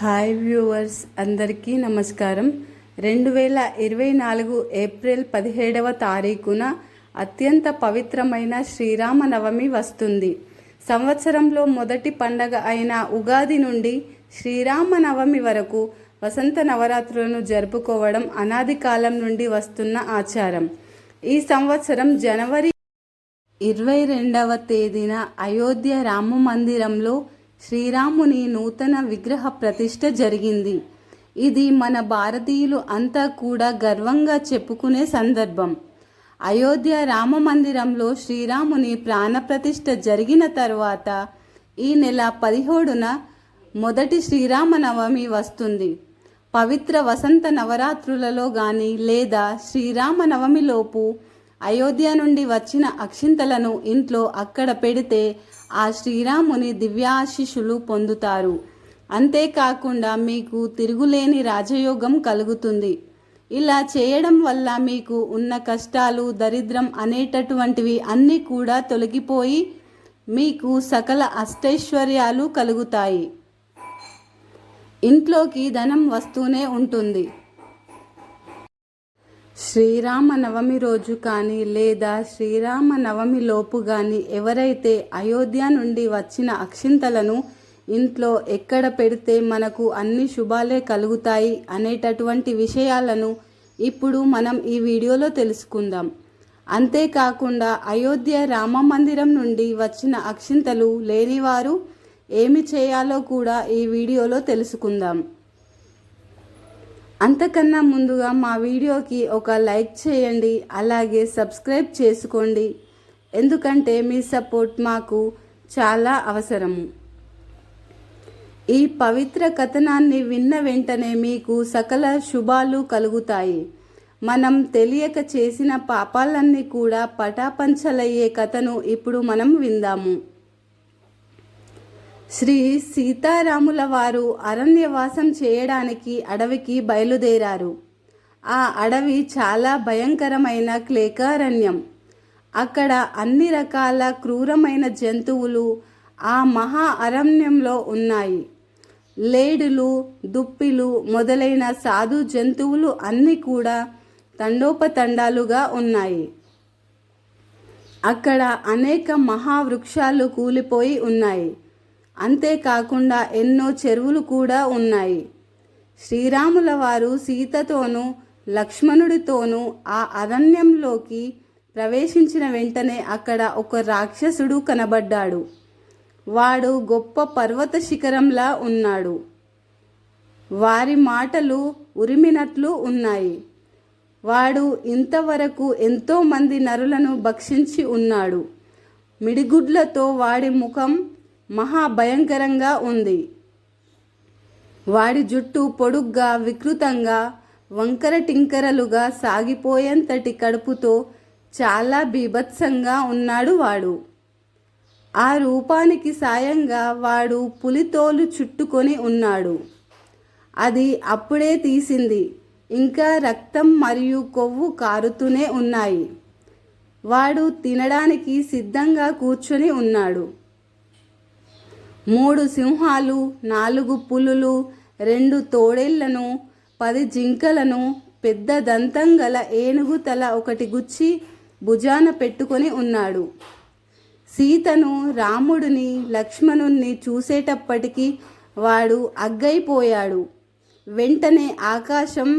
Hi viewers అందరికీ నమస్కారం. రెండు వేల ఇరవై నాలుగు ఏప్రిల్ పదిహేడవ తారీఖున అత్యంత పవిత్రమైన శ్రీరామనవమి వస్తుంది. సంవత్సరంలో మొదటి పండగ అయిన ఉగాది నుండి శ్రీరామనవమి వరకు వసంత నవరాత్రులను జరుపుకోవడం అనాది కాలం నుండి వస్తున్న ఆచారం. ఈ సంవత్సరం జనవరి ఇరవై రెండవ తేదీన అయోధ్య రామ మందిరంలో శ్రీరాముని నూతన విగ్రహ ప్రతిష్ఠ జరిగింది. ఇది మన భారతీయులు అంతా కూడా గర్వంగా చెప్పుకునే సందర్భం. అయోధ్య రామ మందిరంలో శ్రీరాముని ప్రాణప్రతిష్ఠ జరిగిన తర్వాత ఈ నెల పదిహేడున మొదటి శ్రీరామనవమి వస్తుంది. పవిత్ర వసంత నవరాత్రులలో కానీ లేదా శ్రీరామనవమిలోపు అయోధ్య నుండి వచ్చిన అక్షింతలను ఇంట్లో అక్కడ పెడితే ఆ శ్రీరాముని దివ్యాశిషులు పొందుతారు. అంతేకాకుండా మీకు తిరుగులేని రాజయోగం కలుగుతుంది. ఇలా చేయడం వల్ల మీకు ఉన్న కష్టాలు దరిద్రం అనేటటువంటివి అన్నీ కూడా తొలగిపోయి మీకు సకల అష్టైశ్వర్యాలు కలుగుతాయి. ఇంట్లోకి ధనం వస్తూనే ఉంటుంది. శ్రీరామ నవమి రోజు కానీ లేదా శ్రీరామ నవమి లోపు కానీ ఎవరైతే అయోధ్య నుండి వచ్చిన అక్షింతలను ఇంట్లో ఎక్కడ పెడితే మనకు అన్ని శుభాలే కలుగుతాయి అనేటటువంటి విషయాలను ఇప్పుడు మనం ఈ వీడియోలో తెలుసుకుందాం. అంతేకాకుండా అయోధ్య రామ మందిరం నుండి వచ్చిన అక్షింతలు లేనివారు ఏమి చేయాలో కూడా ఈ వీడియోలో తెలుసుకుందాం. అంతకన్నా ముందుగా మా వీడియోకి ఒక లైక్ చేయండి అలాగే సబ్స్క్రైబ్ చేసుకోండి. ఎందుకంటే మీ సపోర్ట్ మాకు చాలా అవసరము. ఈ పవిత్ర కథనాన్ని విన్న వెంటనే మీకు సకల శుభాలు కలుగుతాయి. మనం తెలియక చేసిన పాపాలన్నీ కూడా పటాపంచలయ్యే కథను ఇప్పుడు మనం విందాము. శ్రీ సీతారాముల వారు అరణ్యవాసం చేయడానికి అడవికి బయలుదేరారు. ఆ అడవి చాలా భయంకరమైన క్లేకారణ్యం. అక్కడ అన్ని రకాల క్రూరమైన జంతువులు ఆ మహా అరణ్యంలో ఉన్నాయి. లేడులు దుప్పిలు మొదలైన సాధు జంతువులు అన్నీ కూడా తండోపతండాలుగా ఉన్నాయి. అక్కడ అనేక మహావృక్షాలు కూలిపోయి ఉన్నాయి. అంతేకాకుండా ఎన్నో చెరువులు కూడా ఉన్నాయి. శ్రీరాముల వారు సీతతోనూ లక్ష్మణుడితోనూ ఆ అరణ్యంలోకి ప్రవేశించిన వెంటనే అక్కడ ఒక రాక్షసుడు కనబడ్డాడు. వాడు గొప్ప పర్వత శిఖరంలా ఉన్నాడు. వారి మాటలు ఉరిమినట్లు ఉన్నాయి. వాడు ఇంతవరకు ఎంతోమంది నరులను భక్షించి ఉన్నాడు. మిడిగుడ్లతో వాడి ముఖం మహాభయంకరంగా ఉంది. వాడి జుట్టు పొడుగ్గా వికృతంగా వంకర టింకరలుగా సాగిపోయేంతటి కడుపుతో చాలా బీభత్సంగా ఉన్నాడు వాడు. ఆ రూపానికి సాయంగా వాడు పులితోలు చుట్టుకొని ఉన్నాడు. అది అప్పుడే తీసింది. ఇంకా రక్తం మరియు కొవ్వు కారుతూనే ఉన్నాయి. వాడు తినడానికి సిద్ధంగా కూర్చొని ఉన్నాడు. మూడు సింహాలు నాలుగు పులులు రెండు తోడేళ్ళను పది జింకలను పెద్ద దంతం గల ఏనుగు తల ఒకటి గుచ్చి భుజాన పెట్టుకొని ఉన్నాడు. సీతను రాముడిని లక్ష్మణుణ్ణి చూసేటప్పటికీ వాడు అగ్గైపోయాడు. వెంటనే ఆకాశం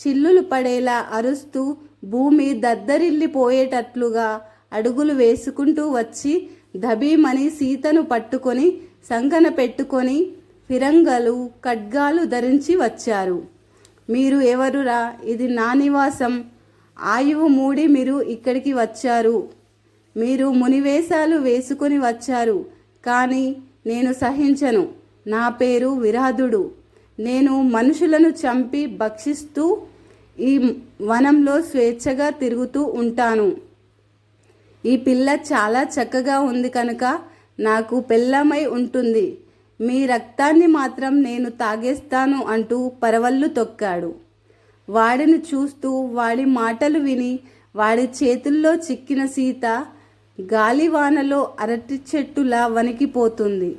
చిల్లులు పడేలా అరుస్తూ భూమి దద్దరిల్లిపోయేటట్లుగా అడుగులు వేసుకుంటూ వచ్చి దబీమని సీతను పట్టుకొని సంకన పెట్టుకొని ఫిరంగలు ఖడ్గాలు ధరించి వచ్చారు. మీరు ఎవరురా? ఇది నా నివాసం. ఆయువు మూడి మీరు ఇక్కడికి వచ్చారు. మీరు మునివేశాలు వేసుకొని వచ్చారు. కానీ నేను సహించను. నా పేరు విరాధుడు. నేను మనుషులను చంపి భక్షిస్తూ ఈ వనంలో స్వేచ్ఛగా తిరుగుతూ ఉంటాను. ఈ పిల్ల చాలా చక్కగా ఉంది కనుక నాకు పెళ్ళమై ఉంటుంది. మీ రక్తాన్ని మాత్రం నేను తాగేస్తాను అంటూ పరవళ్ళు తొక్కాడు. వాడిని చూస్తూ వాడి మాటలు విని వాడి చేతుల్లో చిక్కిన సీత గాలివానలో అరటి చెట్టులా వణికిపోతుంది.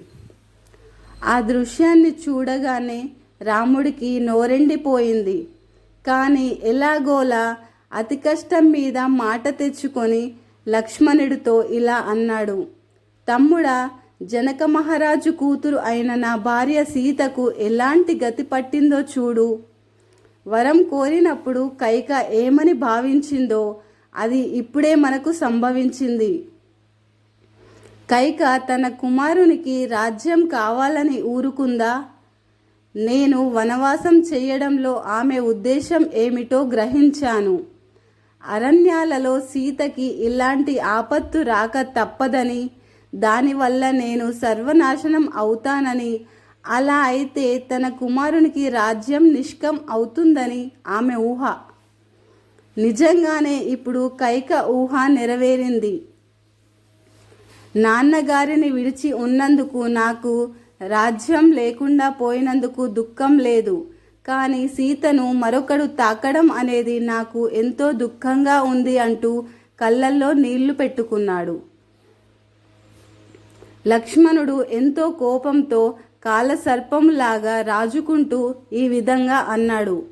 ఆ దృశ్యాన్ని చూడగానే రాముడికి నోరెండిపోయింది. కానీ ఎలాగోలా అతి కష్టం మీద మాట తెచ్చుకొని లక్ష్మణుడితో ఇలా అన్నాడు. తమ్ముడా జనక మహారాజు కూతురు అయిన నా భార్య సీతకు ఎలాంటి గతి పట్టిందో చూడు. వరం కోరినప్పుడు కైక ఏమని భావించిందో అది ఇప్పుడే మనకు సంభవించింది. కైక తన కుమారునికి రాజ్యం కావాలని ఊరుకుందా? నేను వనవాసం చేయడంలో ఆమె ఉద్దేశం ఏమిటో గ్రహించాను. అరణ్యాలలో సీతకి ఇలాంటి ఆపత్తు రాక తప్పదని దానివల్ల నేను సర్వనాశనం అవుతానని. అలా అయితే తన కుమారునికి రాజ్యం నిష్కం అవుతుందని ఆమె ఊహ. నిజంగానే ఇప్పుడు కైక ఊహ నెరవేరింది. నాన్నగారిని విడిచి ఉన్నందుకు నాకు రాజ్యం లేకుండా పోయినందుకు దుఃఖం లేదు. కానీ సీతను మరొకడు తాకడం అనేది నాకు ఎంతో దుఃఖంగా ఉంది అంటూ కళ్ళల్లో నీళ్ళు పెట్టుకున్నాడు. లక్ష్మణుడు ఎంతో కోపంతో కాలసర్పంలాగా రాజుకుంటూ ఈ విధంగా అన్నాడు.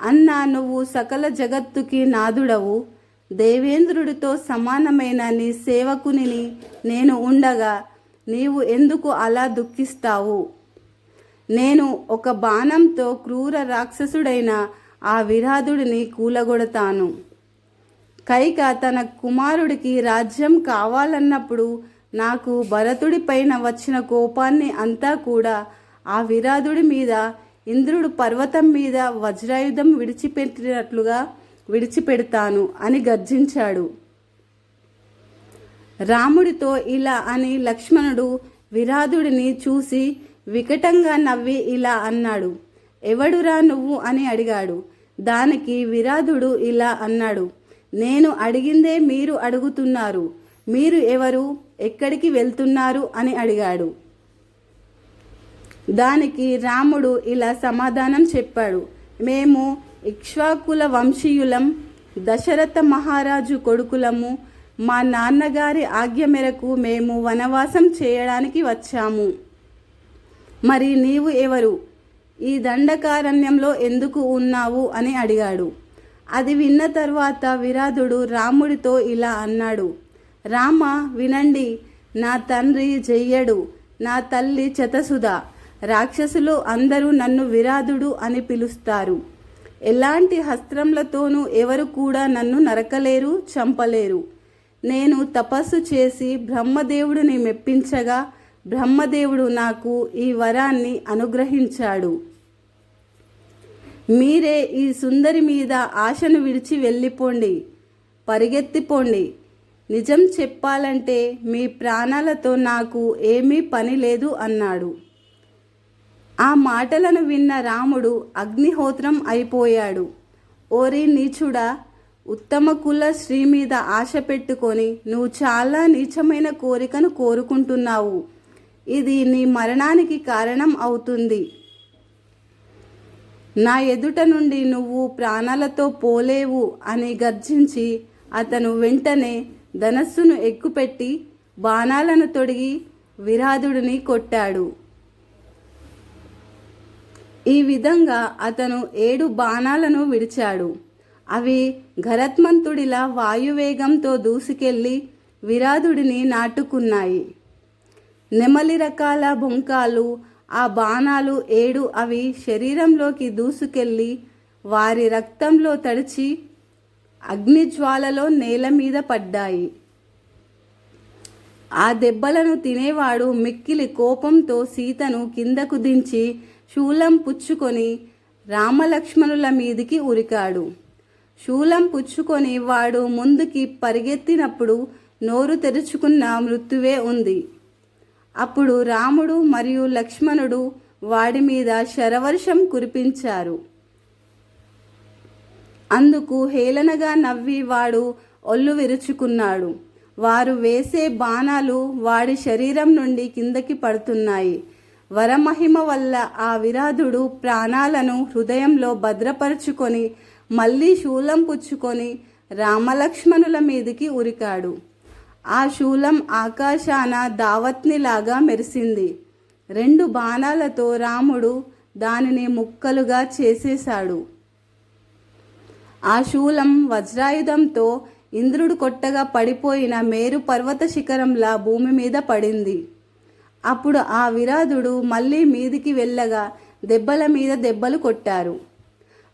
అన్న నువ్వు సకల జగత్తుకి నాదుడవు. దేవేంద్రుడితో సమానమైన నీ సేవకునిని నేను ఉండగా నీవు ఎందుకు అలా దుఃఖిస్తావు? నేను ఒక బాణంతో క్రూర రాక్షసుడైన ఆ విరాధుడిని కూలగొడతాను. కైక తన కుమారుడికి రాజ్యం కావాలన్నప్పుడు నాకు భరతుడి పైన వచ్చిన కోపాన్ని అంతా కూడా ఆ విరాధుడి మీద ఇంద్రుడు పర్వతం మీద వజ్రాయుధం విడిచిపెట్టినట్లుగా విడిచిపెడతాను అని గర్జించాడు. రాముడితో ఇలా అని లక్ష్మణుడు విరాధుడిని చూసి వికటంగా నవ్వి ఇలా అన్నాడు. ఎవడురా నువ్వు అని అడిగాడు. దానికి విరాధుడు ఇలా అన్నాడు. నేను అడిగిందే మీరు అడుగుతున్నారు. మీరు ఎవరు? ఎక్కడికి వెళ్తున్నారు అని అడిగాడు. దానికి రాముడు ఇలా సమాధానం చెప్పాడు. మేము ఇక్ష్వాకుల వంశీయులం దశరథ మహారాజు కొడుకులము మా నాన్నగారి ఆజ్ఞ మేరకు మేము వనవాసం చేయడానికి వచ్చాము. మరి నీవు ఎవరు? ఈ దండకారణ్యంలో ఎందుకు ఉన్నావు? అని అడిగాడు. అది విన్న తర్వాత విరాధుడు రాముడితో ఇలా అన్నాడు. రామ వినండి. నా తండ్రి జయ్యడు. నా తల్లి చతసుధ. రాక్షసులు అందరూ నన్ను విరాధుడు అని పిలుస్తారు. ఎలాంటి హస్త్రములతోనూ ఎవరు కూడా నన్ను నరకలేరు చంపలేరు. నేను తపస్సు చేసి బ్రహ్మదేవుడిని మెప్పించగా బ్రహ్మదేవుడు నాకు ఈ వరాన్ని అనుగ్రహించాడు. మీరే ఈ సుందరి మీద ఆశను విడిచి వెళ్ళిపోండి. పరిగెత్తిపోండి. నిజం చెప్పాలంటే మీ ప్రాణాలతో నాకు ఏమీ పని లేదు అన్నాడు. ఆ మాటలను విన్న రాముడు అగ్నిహోత్రం అయిపోయాడు. ఓరి నీచుడా ఉత్తమ కుల స్త్రీ మీద ఆశ పెట్టుకొని నువ్వు చాలా నీచమైన కోరికను కోరుకుంటున్నావు. ఇది నీ మరణానికి కారణం అవుతుంది. నా ఎదుట నుండి నువ్వు ప్రాణాలతో పోలేవు అని గర్జించి అతను వెంటనే ధనస్సును ఎక్కుపెట్టి బాణాలను తొడిగి విరాధుడిని కొట్టాడు. ఈ విధంగా అతను ఏడు బాణాలను విడిచాడు. అవి గరత్మంతుడిలా వాయువేగంతో దూసుకెళ్ళి విరాధుడిని నాటుకున్నాయి. నెమలి రకాల బొంకాలు ఆ బాణాలు ఏడు అవి శరీరంలోకి దూసుకెళ్ళి వారి రక్తంలో తడిచి అగ్నిజ్వాలలో నేల మీద పడ్డాయి. ఆ దెబ్బలను తినేవాడు మిక్కిలి కోపంతో సీతను కిందకు దించి శూలం పుచ్చుకొని రామలక్ష్మణుల మీదికి ఉరికాడు. శూలం పుచ్చుకొని వాడు ముందుకి పరిగెత్తినప్పుడు నోరు తెరుచుకున్న మృత్యువే ఉంది. అప్పుడు రాముడు మరియు లక్ష్మణుడు వాడి మీద శరవర్షం కురిపించారు. అందుకు హేళనగా నవ్వి వాడు ఒళ్ళు విరుచుకున్నాడు. వారు వేసే బాణాలు వాడి శరీరం నుండి కిందకి పడుతున్నాయి. వరమహిమ వల్ల ఆ విరాధుడు ప్రాణాలను హృదయంలో భద్రపరుచుకొని మళ్ళీ శూలం పుచ్చుకొని రామలక్ష్మణుల మీదికి ఉరికాడు. ఆ శూలం ఆకాశాన దావత్నిలాగా మెరిసింది. రెండు బాణాలతో రాముడు దానిని ముక్కలుగా చేసేశాడు. ఆ శూలం వజ్రాయుధంతో ఇంద్రుడు కొట్టగా పడిపోయిన మేరు పర్వత శిఖరంలా భూమి మీద పడింది. అప్పుడు ఆ విరాధుడు మళ్ళీ మీదికి వెళ్ళగా దెబ్బల మీద దెబ్బలు కొట్టారు.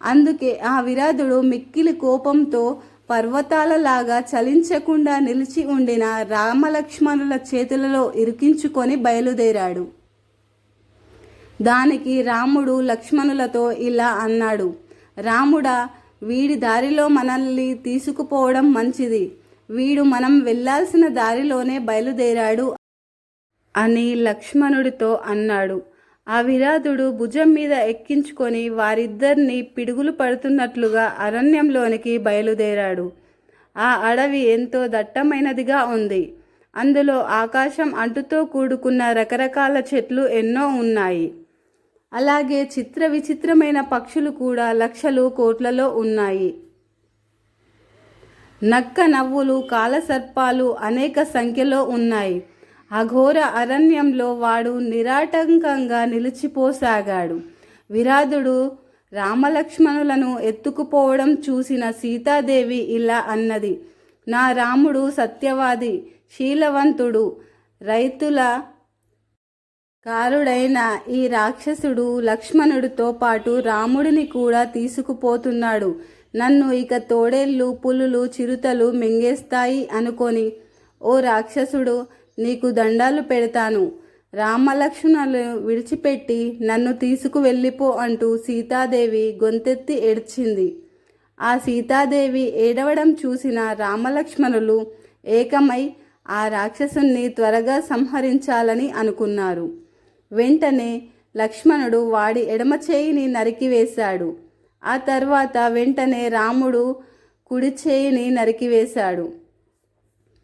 అందుకే ఆ విరాధుడు మిక్కిలి కోపంతో పర్వతాలలాగా చలించకుండా నిలిచి ఉండిన రామలక్ష్మణుల చేతులలో ఇరికించుకొని బయలుదేరాడు. దానికి రాముడు లక్ష్మణులతో ఇలా అన్నాడు రాముడా వీడి దారిలో మనల్ని తీసుకుపోవడం మంచిది. వీడు మనం వెళ్ళాల్సిన దారిలోనే బయలుదేరాడు అని లక్ష్మణుడితో అన్నాడు. ఆ విరాధుడు భుజం మీద ఎక్కించుకొని వారిద్దరిని పిడుగులు పడుతున్నట్లుగా అరణ్యంలోనికి బయలుదేరాడు. ఆ అడవి ఎంతో దట్టమైనదిగా ఉంది. అందులో ఆకాశం అంటుతో కూడుకున్న రకరకాల చెట్లు ఎన్నో ఉన్నాయి. అలాగే చిత్ర విచిత్రమైన పక్షులు కూడా లక్షలు కోట్లలో ఉన్నాయి. నక్క నవ్వులు కాలసర్పాలు అనేక సంఖ్యలో ఉన్నాయి. అఘోర అరణ్యంలో వాడు నిరాటంకంగా నిలిచిపోసాగాడు. విరాధుడు రామలక్ష్మణులను ఎత్తుకుపోవడం చూసిన సీతాదేవి ఇలా అన్నది నా రాముడు సత్యవాది శీలవంతుడు రైతుల కారుడైన ఈ రాక్షసుడు లక్ష్మణుడితో పాటు రాముడిని కూడా తీసుకుపోతున్నాడు. నన్ను ఇక తోడేళ్ళు పులులు చిరుతలు మింగేస్తాయి అనుకొని ఓ రాక్షసుడు నీకు దండాలు పెడతాను. రామలక్ష్మణులు విడిచిపెట్టి నన్ను తీసుకువెళ్ళిపో అంటూ సీతాదేవి గొంతెత్తి ఏడ్చింది. ఆ సీతాదేవి ఏడవడం చూసిన రామలక్ష్మణులు ఏకమై ఆ రాక్షసుని త్వరగా సంహరించాలని అనుకున్నారు. వెంటనే లక్ష్మణుడు వాడి ఎడమ చేయిని నరికివేశాడు ఆ తర్వాత వెంటనే రాముడు కుడి చేయిని నరికివేశాడు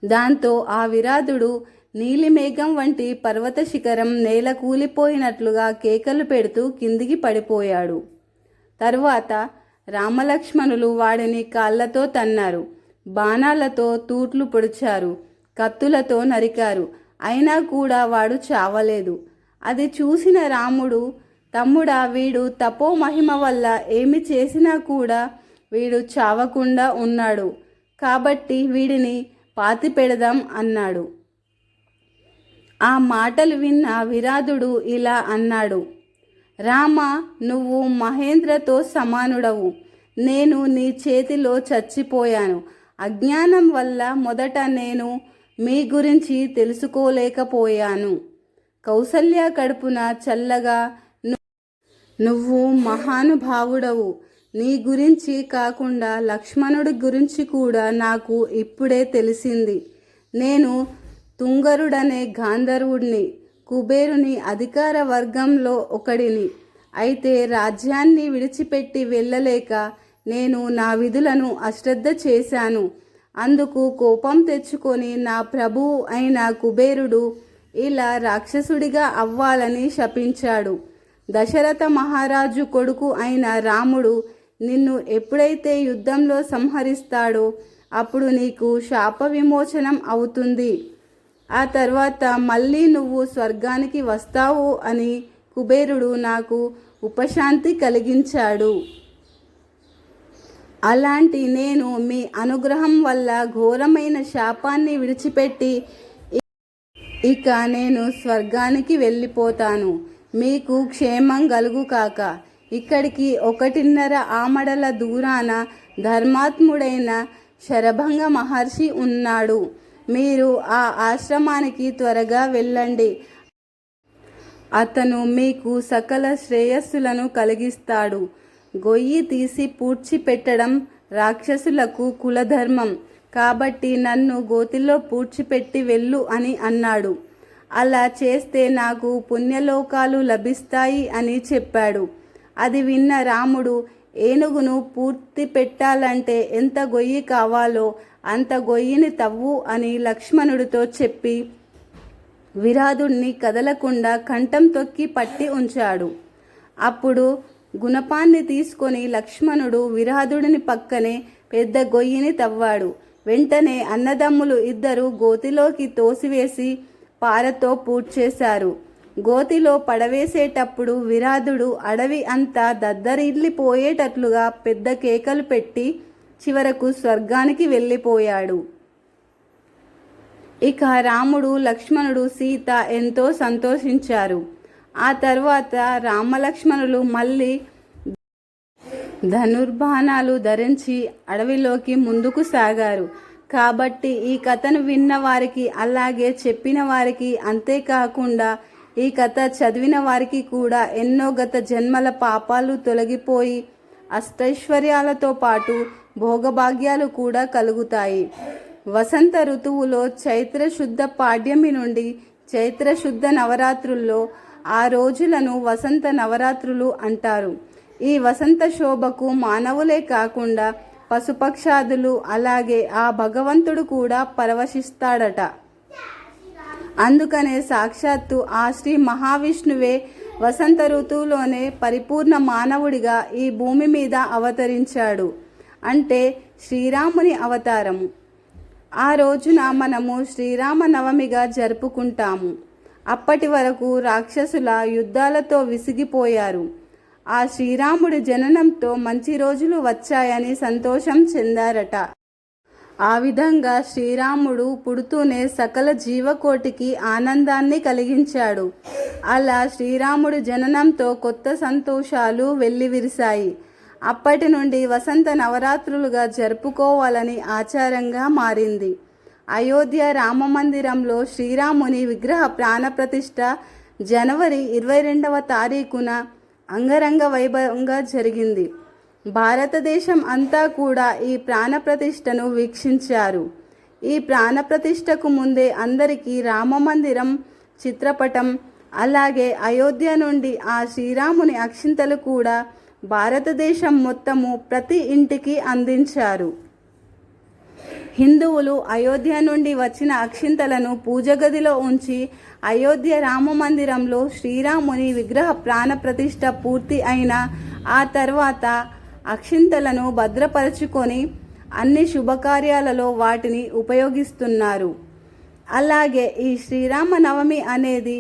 దాంతో ఆ విరాధుడు నీలిమేఘం వంటి పర్వత శిఖరం నేల కూలిపోయినట్లుగా కేకలు పెడుతూ కిందికి పడిపోయాడు. తరువాత రామలక్ష్మణులు వాడిని కాళ్ళతో తన్నారు. బాణాలతో తూట్లు పొడిచారు. కత్తులతో నరికారు. అయినా కూడా వాడు చావలేదు. అది చూసిన రాముడు తమ్ముడా వీడు తపో మహిమ వల్ల ఏమి చేసినా కూడా వీడు చావకుండా ఉన్నాడు. కాబట్టి వీడిని పాతి పెడదాం అన్నాడు. ఆ మాటలు విన్న విరాధుడు ఇలా అన్నాడు రామ నువ్వు మహేంద్రతో సమానుడవు. నేను నీ చేతిలో చచ్చిపోయాను. అజ్ఞానం వల్ల మొదట నేను మీ గురించి తెలుసుకోలేకపోయాను. కౌసల్య కడుపున చల్లగా ను- నువ్వు మహానుభావుడవు. నీ గురించి కాకుండా లక్ష్మణుడి గురించి కూడా నాకు ఇప్పుడే తెలిసింది. నేను తుంగరుడనే గాంధర్వుడిని కుబేరుని అధికార వర్గంలో ఒకడిని. అయితే రాజ్యాన్ని విడిచిపెట్టి వెళ్ళలేక నేను నా విధులను అశ్రద్ధ చేశాను. అందుకు కోపం తెచ్చుకొని నా ప్రభువు అయిన కుబేరుడు ఇలా రాక్షసుడిగా అవ్వాలని శపించాడు. దశరథ మహారాజు కొడుకు అయిన రాముడు నిన్ను ఎప్పుడైతే యుద్ధంలో సంహరిస్తాడో అప్పుడు నీకు శాప విమోచనం అవుతుంది. ఆ తర్వాత మళ్ళీ నువ్వు స్వర్గానికి వస్తావు అని కుబేరుడు నాకు ఉపశాంతి కలిగించాడు. అలాంటి నేను మీ అనుగ్రహం వల్ల ఘోరమైన శాపాన్ని విడిచిపెట్టి ఇక నేను స్వర్గానికి వెళ్ళిపోతాను. మీకు క్షేమం కలుగు కాక. ఇక్కడికి ఒకటిన్నర ఆమడల దూరాన ధర్మాత్ముడైన శరభంగ మహర్షి ఉన్నాడు. మీరు ఆ ఆశ్రమానికి త్వరగా వెళ్ళండి. అతను మీకు సకల శ్రేయస్సులను కలిగిస్తాడు. గొయ్యి తీసి పూడ్చిపెట్టడం రాక్షసులకు కులధర్మం. కాబట్టి నన్ను గోతిలో పూడ్చిపెట్టి వెళ్ళు అని అన్నాడు. అలా చేస్తే నాకు పుణ్యలోకాలు లభిస్తాయి అని చెప్పాడు. అది విన్న రాముడు ఏనుగును పూర్తి పెట్టాలంటే ఎంత గొయ్యి కావాలో అంత గొయ్యిని తవ్వు అని లక్ష్మణుడితో చెప్పి విరాధుణ్ణి కదలకుండా కంఠం తొక్కి పట్టి ఉంచాడు. అప్పుడు గుణపాన్ని తీసుకొని లక్ష్మణుడు విరాధుడిని పక్కనే పెద్ద గొయ్యిని తవ్వాడు. వెంటనే అన్నదమ్ములు ఇద్దరు గోతిలోకి తోసివేసి పారతో పూడ్చేశారు గోతిలో పడవేసేటప్పుడు విరాధుడు అడవి అంతా దద్దరిల్లిపోయేటట్లుగా పెద్ద కేకలు పెట్టి చివరకు స్వర్గానికి వెళ్ళిపోయాడు. ఇక రాముడు లక్ష్మణుడు సీత ఎంతో సంతోషించారు. ఆ తర్వాత రామలక్ష్మణులు మళ్ళీ ధనుర్బాణాలు ధరించి అడవిలోకి ముందుకు సాగారు. కాబట్టి ఈ కథను విన్న వారికి అలాగే చెప్పిన వారికి అంతేకాకుండా ఈ కథ చదివిన వారికి కూడా ఎన్నో గత జన్మల పాపాలు తొలగిపోయి అష్టైశ్వర్యాలతో పాటు భోగభాగ్యాలు కూడా కలుగుతాయి. వసంత ఋతువులో చైత్ర శుద్ధ పాడ్యమి నుండి చైత్ర శుద్ధ నవరాత్రుల్లో ఆ రోజులను వసంత నవరాత్రులు అంటారు. ఈ వసంత శోభకు మానవులే కాకుండా పశుపక్షాదులు అలాగే ఆ భగవంతుడు కూడా పరవశిస్తాడట. అందుకనే సాక్షాత్తు ఆ శ్రీ మహావిష్ణువే వసంత ఋతువులోనే పరిపూర్ణ మానవుడిగా ఈ భూమి మీద అవతరించాడు. అంటే శ్రీరాముని అవతారము. ఆ రోజున మనము శ్రీరామ నవమిగా జరుపుకుంటాము. అప్పటి వరకు రాక్షసుల యుద్ధాలతో విసిగిపోయారు. ఆ శ్రీరాముడి జననంతో మంచి రోజులు వచ్చాయని సంతోషం చెందారట. ఆ విధంగా శ్రీరాముడు పుడుతూనే సకల జీవకోటికి ఆనందాన్ని కలిగించాడు. అలా శ్రీరాముడి జననంతో కొత్త సంతోషాలు వెల్లివిరిశాయి. అప్పటి నుండి వసంత నవరాత్రులుగా జరుపుకోవాలని ఆచారంగా మారింది. అయోధ్య రామ మందిరంలో శ్రీరాముని విగ్రహ ప్రాణప్రతిష్ఠ జనవరి ఇరవై రెండవ తారీఖున అంగరంగ వైభవంగా జరిగింది. భారతదేశం అంతా కూడా ఈ ప్రాణప్రతిష్టను వీక్షించారు. ఈ ప్రాణప్రతిష్టకు ముందే అందరికీ రామమందిరం చిత్రపటం అలాగే అయోధ్య నుండి ఆ శ్రీరాముని అక్షింతలు కూడా భారతదేశం మొత్తము ప్రతి ఇంటికి అందించారు. హిందువులు అయోధ్య నుండి వచ్చిన అక్షింతలను పూజగదిలో ఉంచి అయోధ్య రామ మందిరంలో శ్రీరాముని విగ్రహ ప్రాణప్రతిష్ట పూర్తి అయిన ఆ తర్వాత అక్షింతలను భద్రపరచుకొని అన్ని శుభకార్యాలలో వాటిని ఉపయోగిస్తున్నారు. అలాగే ఈ శ్రీరామ నవమి అనేది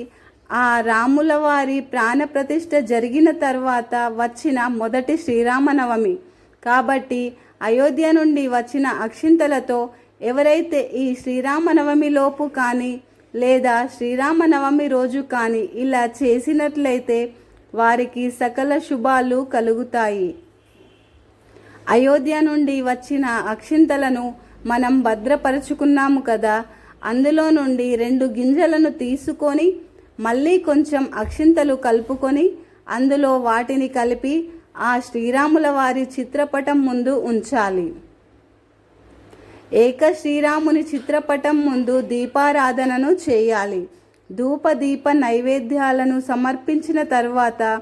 ఆ రాముల వారి ప్రాణప్రతిష్ఠ జరిగిన తర్వాత వచ్చిన మొదటి శ్రీరామనవమి. కాబట్టి అయోధ్య నుండి వచ్చిన అక్షింతలతో ఎవరైతే ఈ శ్రీరామనవమిలోపు కానీ లేదా శ్రీరామనవమి రోజు కానీ ఇలా చేసినట్లయితే వారికి సకల శుభాలు కలుగుతాయి. అయోధ్య నుండి వచ్చిన అక్షింతలను మనం భద్రపరుచుకున్నాము కదా అందులో నుండి రెండు గింజలను తీసుకొని మళ్ళీ కొంచెం అక్షింతలు కలుపుకొని అందులో వాటిని కలిపి ఆ శ్రీరాముల వారి చిత్రపటం ముందు ఉంచాలి. ఏక శ్రీరాముని చిత్రపటం ముందు దీపారాధనను చేయాలి. ధూప దీప నైవేద్యాలను సమర్పించిన తర్వాత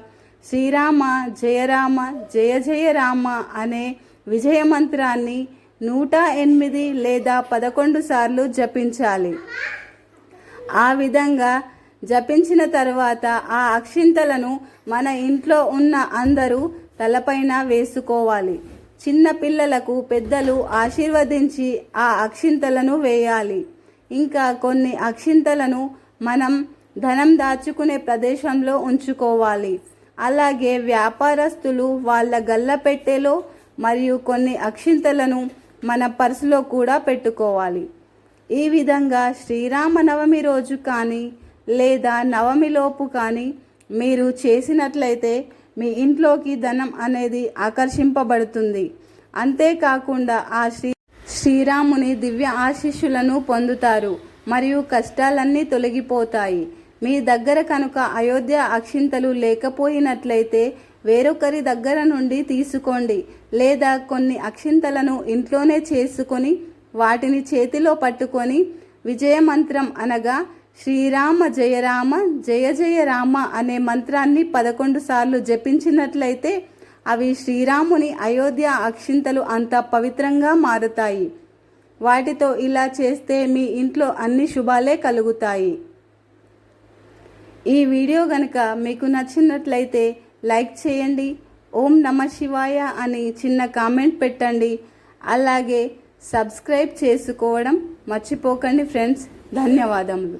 శ్రీరామ జయరామ జయ జయ రామ అనే విజయ మంత్రాన్ని నూట ఎనిమిది లేదా పదకొండు సార్లు జపించాలి. ఆ విధంగా జపించిన తర్వాత ఆ అక్షింతలను మన ఇంట్లో ఉన్న అందరూ తలపైన వేసుకోవాలి. చిన్న పిల్లలకు పెద్దలు ఆశీర్వదించి ఆ అక్షింతలను వేయాలి. ఇంకా కొన్ని అక్షింతలను మనం ధనం దాచుకునే ప్రదేశంలో ఉంచుకోవాలి. అలాగే వ్యాపారస్తులు వాళ్ళ గల్లపెట్టెలో మరియు కొన్ని అక్షింతలను మన పర్సులో కూడా పెట్టుకోవాలి. ఈ విధంగా శ్రీరామనవమి రోజు కానీ లేదా నవమిలోపు కానీ మీరు చేసినట్లయితే మీ ఇంట్లోకి ధనం అనేది ఆకర్షింపబడుతుంది. అంతేకాకుండా ఆ శ్రీ శ్రీరాముని దివ్య ఆశీస్సులను పొందుతారు మరియు కష్టాలన్నీ తొలగిపోతాయి. మీ దగ్గర కనుక అయోధ్య అక్షింతలు లేకపోయినట్లయితే వేరొకరి దగ్గర నుండి తీసుకోండి లేదా కొన్ని అక్షింతలను ఇంట్లోనే చేసుకొని వాటిని చేతిలో పట్టుకొని విజయమంత్రం అనగా శ్రీరామ జయరామ జయ జయ రామ అనే మంత్రాన్ని పదకొండు సార్లు జపించినట్లయితే అవి శ్రీరాముని అయోధ్య అక్షింతలు అంత పవిత్రంగా మారుతాయి. వాటితో ఇలా చేస్తే మీ ఇంట్లో అన్ని శుభాలే కలుగుతాయి. ఈ వీడియో గనక మీకు నచ్చినట్లయితే లైక్ చేయండి ఓం నమ శివాయ అని చిన్న కామెంట్ పెట్టండి. అలాగే సబ్స్క్రైబ్ చేసుకోవడం మర్చిపోకండి ఫ్రెండ్స్. ధన్యవాదములు.